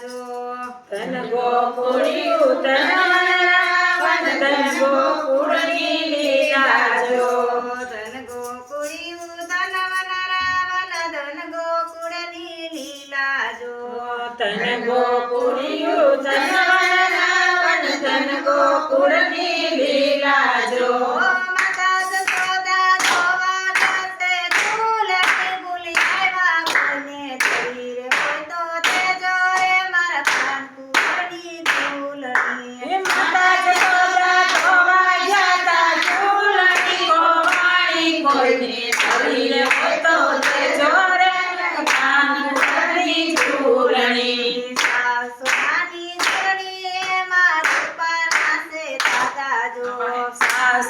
રાજો. તન ગોકુળી ઉતન રાવણ તન ગોકુળી લીલાજો તન ગોકુળી ઉતન વન રાવણ તન ગોકુળની લીલાજો. તન ગોકુળી ઉતન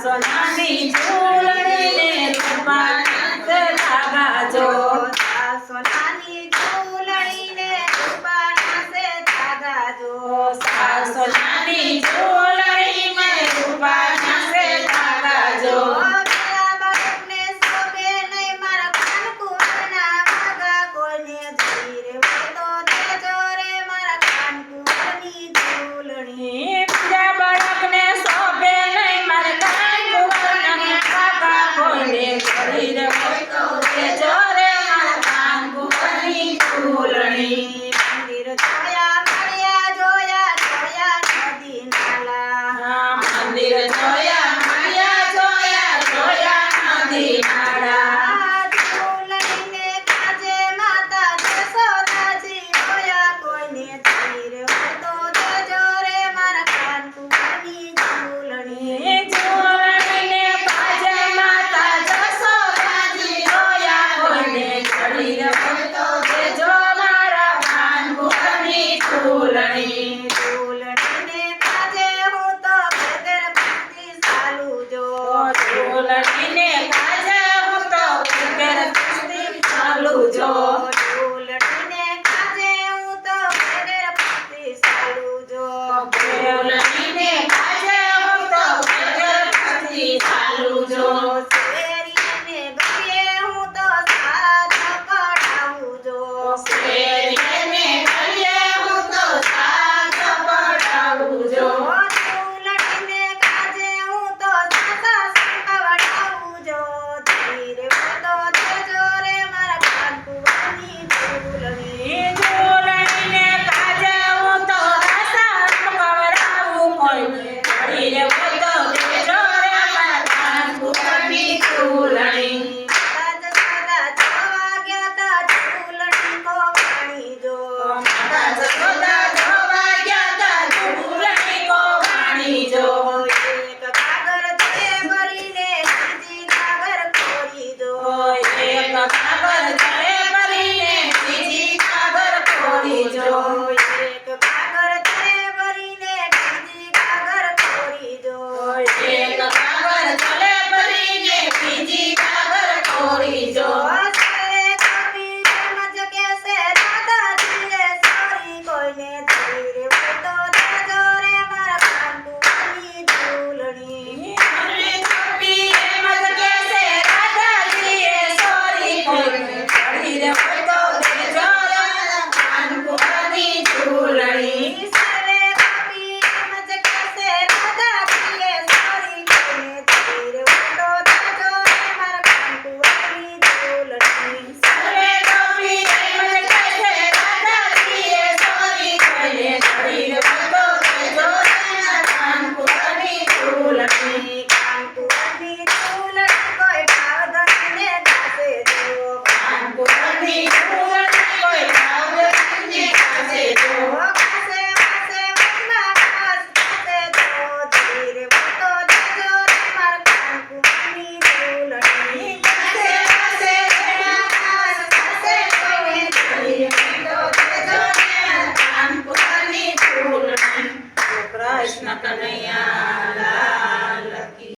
સોનાની ચૂલણીને રૂપાનંદ લાગાજો સોનાની ચૂલણીને રૂપાનંદ લાગાજો સોનાની ચૂલણીમાં Teşekkürler.